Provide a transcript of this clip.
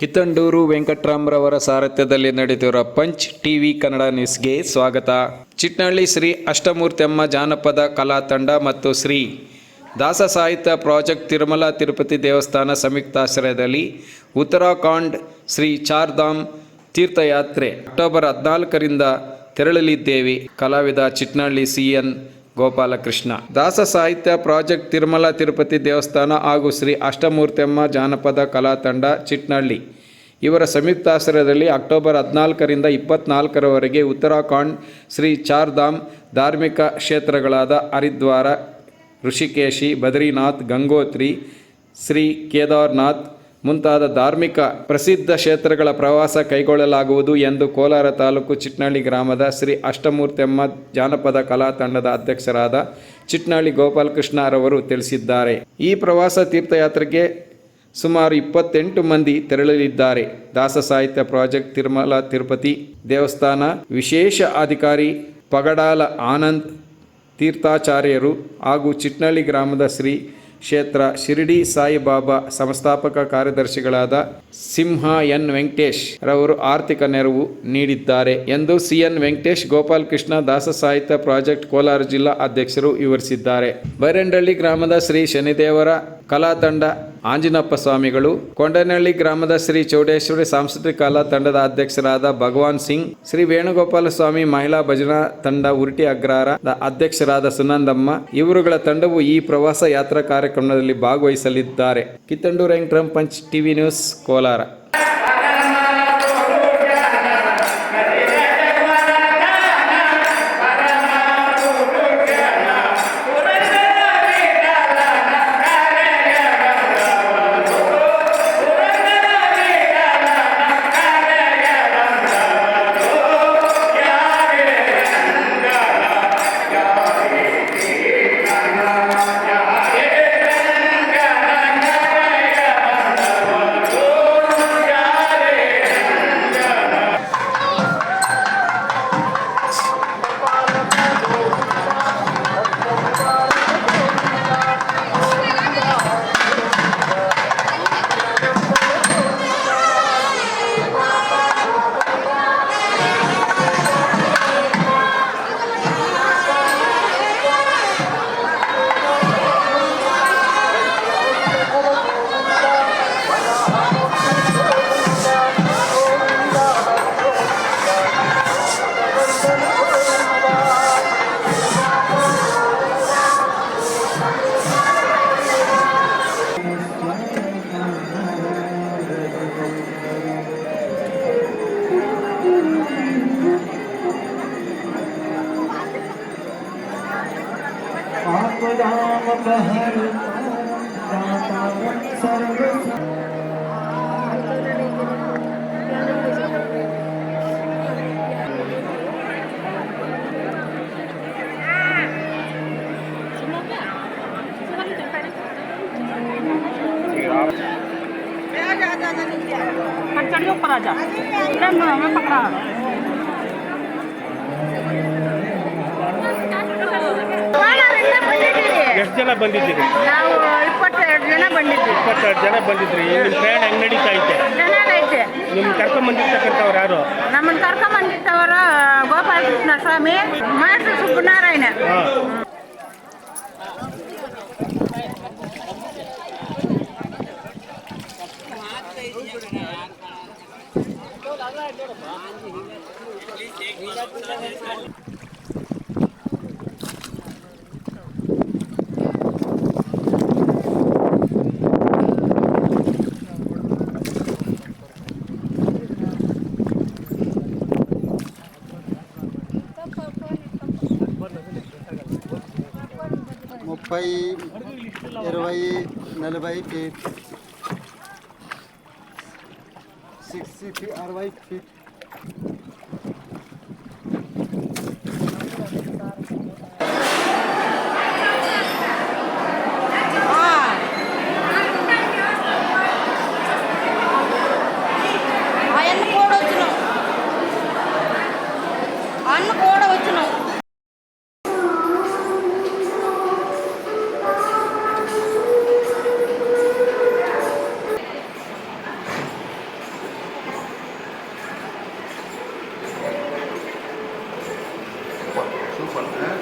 ಕಿತ್ತಂಡೂರು ವೆಂಕಟರಾಮ್ರವರ ಸಾರಥ್ಯದಲ್ಲಿ ನಡೆದಿರುವ punch TV Kannada ನ್ಯೂಸ್ಗೆ ಸ್ವಾಗತ. ಚಿಟ್ನಳ್ಳಿ ಶ್ರೀ ಅಷ್ಟಮೂರ್ತಿಯಮ್ಮ ಜಾನಪದ ಕಲಾ ತಂಡ ಮತ್ತು ಶ್ರೀ ದಾಸ ಸಾಹಿತ್ಯ ಪ್ರಾಜೆಕ್ಟ್ ತಿರುಮಲ ತಿರುಪತಿ ದೇವಸ್ಥಾನ ಸಂಯುಕ್ತಾಶ್ರಯದಲ್ಲಿ ಉತ್ತರಾಖಂಡ್ ಶ್ರೀ ಚಾರ್ಧಾಮ್ ತೀರ್ಥಯಾತ್ರೆ. ಅಕ್ಟೋಬರ್ ಹದಿನಾಲ್ಕರಿಂದ ತೆರಳಲಿದ್ದೇವೆ. ಕಲಾವಿದ ಚಿಟ್ನಳ್ಳಿ ಸಿ ಎನ್ ಗೋಪಾಲಕೃಷ್ಣ. ದಾಸ ಸಾಹಿತ್ಯ ಪ್ರಾಜೆಕ್ಟ್ ತಿರುಮಲ ತಿರುಪತಿ ದೇವಸ್ಥಾನ ಹಾಗೂ ಶ್ರೀ ಅಷ್ಟಮೂರ್ತಿಯಮ್ಮ ಜಾನಪದ ಕಲಾ ತಂಡ ಚಿಟ್ನಹಳ್ಳಿ ಇವರ ಸಂಯುಕ್ತಾಶ್ರಯದಲ್ಲಿ ಅಕ್ಟೋಬರ್ ಹದಿನಾಲ್ಕರಿಂದ ಇಪ್ಪತ್ನಾಲ್ಕರವರೆಗೆ ಉತ್ತರಾಖಂಡ್ ಶ್ರೀ ಚಾರ್ಧಾಮ್ ಧಾರ್ಮಿಕ ಕ್ಷೇತ್ರಗಳಾದ ಹರಿದ್ವಾರ, ಋಷಿಕೇಶಿ, ಬದ್ರಿನಾಥ್, ಗಂಗೋತ್ರಿ, ಶ್ರೀ ಕೇದಾರ್ನಾಥ್ ಮುಂತಾದ ಧಾರ್ಮಿಕ ಪ್ರಸಿದ್ಧ ಕ್ಷೇತ್ರಗಳ ಪ್ರವಾಸ ಕೈಗೊಳ್ಳಲಾಗುವುದು ಎಂದು ಕೋಲಾರ ತಾಲೂಕು ಚಿಟ್ನಳ್ಳಿ ಗ್ರಾಮದ ಶ್ರೀ ಅಷ್ಟಮೂರ್ತಿಯಮ್ಮ ಜಾನಪದ ಕಲಾ ತಂಡದ ಅಧ್ಯಕ್ಷರಾದ ಚಿಟ್ನಳ್ಳಿ ಗೋಪಾಲಕೃಷ್ಣರವರು ತಿಳಿಸಿದ್ದಾರೆ. ಈ ಪ್ರವಾಸ ತೀರ್ಥಯಾತ್ರೆಗೆ ಸುಮಾರು ಇಪ್ಪತ್ತೆಂಟು ಮಂದಿ ತೆರಳಲಿದ್ದಾರೆ. ದಾಸ ಸಾಹಿತ್ಯ ಪ್ರಾಜೆಕ್ಟ್ ತಿರುಮಲ, ತಿರುಪತಿ ದೇವಸ್ಥಾನ, ವಿಶೇಷ ಅಧಿಕಾರಿ ಪಗಡಾಲ ಆನಂದ್ ತೀರ್ಥಾಚಾರ್ಯರು ಹಾಗೂ ಚಿಟ್ನಳ್ಳಿ ಗ್ರಾಮದ ಶ್ರೀ ಕ್ಷೇತ್ರ ಶಿರಡಿ ಸಾಯಿಬಾಬಾ ಸಂಸ್ಥಾಪಕ ಕಾರ್ಯದರ್ಶಿಗಳಾದ ಸಿಂಹ ಎನ್ ವೆಂಕಟೇಶ್ ರವರು ಆರ್ಥಿಕ ನೆರವು ನೀಡಿದ್ದಾರೆ ಎಂದು ಸಿಎನ್ ವೆಂಕಟೇಶ್ ಗೋಪಾಲಕೃಷ್ಣ ದಾಸ ಸಾಹಿತ್ಯ ಪ್ರಾಜೆಕ್ಟ್ ಕೋಲಾರ ಜಿಲ್ಲಾ ಅಧ್ಯಕ್ಷರು ವಿವರಿಸಿದ್ದಾರೆ. ಬೈರಂಡಳ್ಳಿ ಗ್ರಾಮದ ಶ್ರೀ ಶನಿದೇವರ ಕಲಾ ತಂಡ ಆಂಜಿನಪ್ಪ ಸ್ವಾಮಿಗಳು, ಕೊಂಡನಹಳ್ಳಿ ಗ್ರಾಮದ ಶ್ರೀ ಚೌಡೇಶ್ವರಿ ಸಾಂಸ್ಕೃತಿಕ ಕಲಾ ತಂಡದ ಅಧ್ಯಕ್ಷರಾದ ಭಗವಾನ್ ಸಿಂಗ್, ಶ್ರೀ ವೇಣುಗೋಪಾಲ ಸ್ವಾಮಿ ಮಹಿಳಾ ಭಜನಾ ತಂಡ ಉರುಟಿ ಅಗ್ರಹಾರ ಅಧ್ಯಕ್ಷರಾದ ಸುನಂದಮ್ಮ ಇವರುಗಳ ತಂಡವು ಈ ಪ್ರವಾಸ ಯಾತ್ರಾ ಕಾರ್ಯಕ್ರಮದಲ್ಲಿ ಭಾಗವಹಿಸಲಿದ್ದಾರೆ. ಕಿತ್ತಂಡೂರಂಗ್ Trump punch TV news Kolar. पर चढ़ियो ऊपर आ जा अरे मैं मैं पकड़ा ಜನ ಬಂದಿದ್ದೀರಿ? ನಾವು ಇಪ್ಪತ್ತೆರಡು ಜನ ಬಂದಿದ್ವಿ ಇಪ್ಪತ್ತೆರಡು ಜನ ಬಂದಿದ್ರಿ ನಿಮ್ಮ ಪ್ರಯಾಣ ಹೆಂಗ್ ನಡೀತಾ ಐತೆ? ಚೆನ್ನಾಗೈತೆ ನಿಮ್ ಕರ್ಕೊಂಡ್ ಬಂದಿರ್ತಕ್ಕಂಥವ್ರು ಯಾರು? ನಮ್ಮನ್ನ ಕರ್ಕೊಂಬಂದಿದ್ದವರು ಗೋಪಾಲಕೃಷ್ಣ ಸ್ವಾಮಿ ಮಾಸ್ಟರ್ ಸುಬ್ಬನಾರಾಯಣ. ಹಾ. ముప్పై ఇరవై నలభై ఫీట్ సిక్స్టీ ఫీ అరవై ఫీట్ பண்ணுறேன்